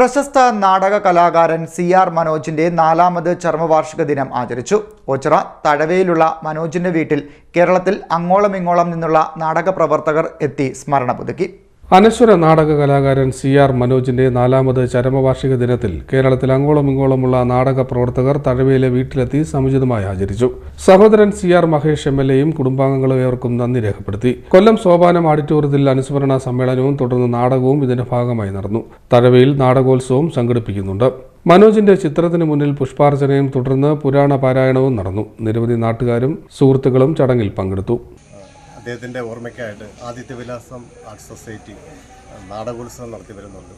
പ്രശസ്ത നാടക കലാകാരൻ സി ആർ മനോജിന്റെ നാലാമത് ചർമ്മവാർഷിക ദിനം ആചരിച്ചു. ഓച്ചിറ തഴവയിലുള്ള മനോജിന്റെ വീട്ടിൽ കേരളത്തിൽ അങ്ങോളമിങ്ങോളം നിന്നുള്ള നാടക പ്രവർത്തകർ എത്തി സ്മരണ പുതുക്കി. അനശ്വര നാടക കലാകാരൻ സി ആർ മനോജിന്റെ നാലാമത് ചരമവാർഷിക ദിനത്തിൽ കേരളത്തിൽ അങ്ങോളം ഇങ്ങോളമുള്ള നാടക പ്രവർത്തകർ തഴവയിലെ വീട്ടിലെത്തി സമുചിതമായി ആചരിച്ചു. സഹോദരൻ C R Mahesh M L എയും കുടുംബാംഗങ്ങളും നന്ദി രേഖപ്പെടുത്തി. കൊല്ലം സോപാനം ഓഡിറ്റോറിയത്തിൽ അനുസ്മരണ സമ്മേളനവും തുടർന്ന് നാടകവും ഇതിന്റെ ഭാഗമായി നടന്നു. തഴവയിൽ നാടകോത്സവം സംഘടിപ്പിക്കുന്നുണ്ട്. മനോജിന്റെ ചിത്രത്തിന് മുന്നിൽ പുഷ്പാർച്ചനയും തുടർന്ന് പുരാണ പാരായണവും നടന്നു. നിരവധി നാട്ടുകാരും സുഹൃത്തുക്കളും ചടങ്ങിൽ പങ്കെടുത്തു. അദ്ദേഹത്തിന്റെ ഓർമ്മയ്ക്കായിട്ട് ആദിത്യ വിലാസം ആർട്ട് സൊസൈറ്റി നാടകോത്സവം നടത്തി വരുന്നുണ്ട്.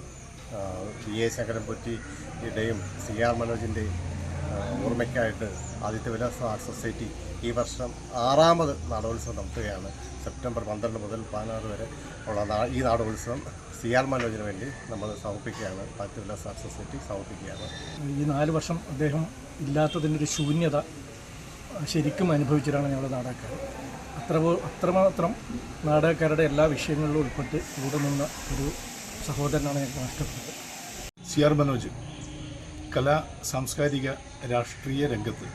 വി എ ശങ്കരൻപൊറ്റിയുടെയും സി ആർ മനോജിന്റെയും ഓർമ്മയ്ക്കായിട്ട് ആദിത്യ വിലാസം ആർട്ട് സൊസൈറ്റി ഈ വർഷം ആറാമത് നാടകോത്സവം നടത്തുകയാണ്. സെപ്റ്റംബർ പന്ത്രണ്ട് മുതൽ പതിനാറ് വരെ ഉള്ള ഈ നാടകോത്സവം സി ആർ മനോജിന് വേണ്ടി നമ്മൾ സമർപ്പിക്കുകയാണ്. ആദിത്യ വിലാസം ആർട്ട് സൊസൈറ്റി സമർപ്പിക്കുകയാണ്. ഈ നാല് വർഷം അദ്ദേഹം ഇല്ലാത്തതിന്റെ ഒരു ശൂന്യത ശരിക്കും അനുഭവിച്ചിട്ടാണ് ഞങ്ങൾ നാടകക്കാർ. അത്ര അത്രമാത്രം നാടകക്കാരുടെ എല്ലാ വിഷയങ്ങളിലും ഉൾപ്പെട്ട് കൂടെ നിന്ന ഒരു സഹോദരനാണ് ഞങ്ങൾക്ക് നഷ്ടപ്പെട്ടത്. സി ആർ മനോജ് കലാ സാംസ്കാരിക രാഷ്ട്രീയ രംഗത്ത്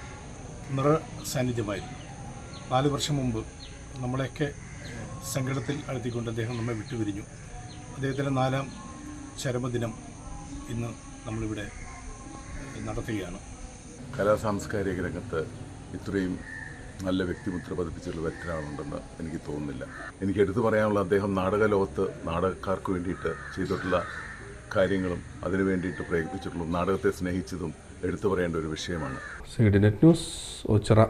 നിറ സാന്നിധ്യമായിരുന്നു. നാല് വർഷം മുമ്പ് നമ്മളെയൊക്കെ സങ്കടത്തിൽ അഴുത്തിക്കൊണ്ട് അദ്ദേഹം നമ്മെ വിട്ടുപിരിഞ്ഞു. അദ്ദേഹത്തിന്റെ നാലാം ചരമദിനം ഇന്ന് നമ്മളിവിടെ നടത്തുകയാണ്. കലാ സാംസ്കാരിക രംഗത്ത് ഇത്രയും നല്ല വ്യക്തിമുദ്ര പതിപ്പിച്ചുള്ള വ്യക്തനാണുണ്ടെന്ന് എനിക്ക് തോന്നുന്നില്ല. എനിക്ക് എടുത്തു പറയാനുള്ള അദ്ദേഹം നാടക ലോകത്ത് നാടകക്കാർക്ക് വേണ്ടിയിട്ട് ചെയ്തിട്ടുള്ള കാര്യങ്ങളും അതിനു വേണ്ടിയിട്ട് പ്രയത്നിച്ചിട്ടുള്ളതും നാടകത്തെ സ്നേഹിച്ചതും എടുത്തു പറയേണ്ട ഒരു വിഷയമാണ്. ന്യൂസ് ഓച്ചിറ.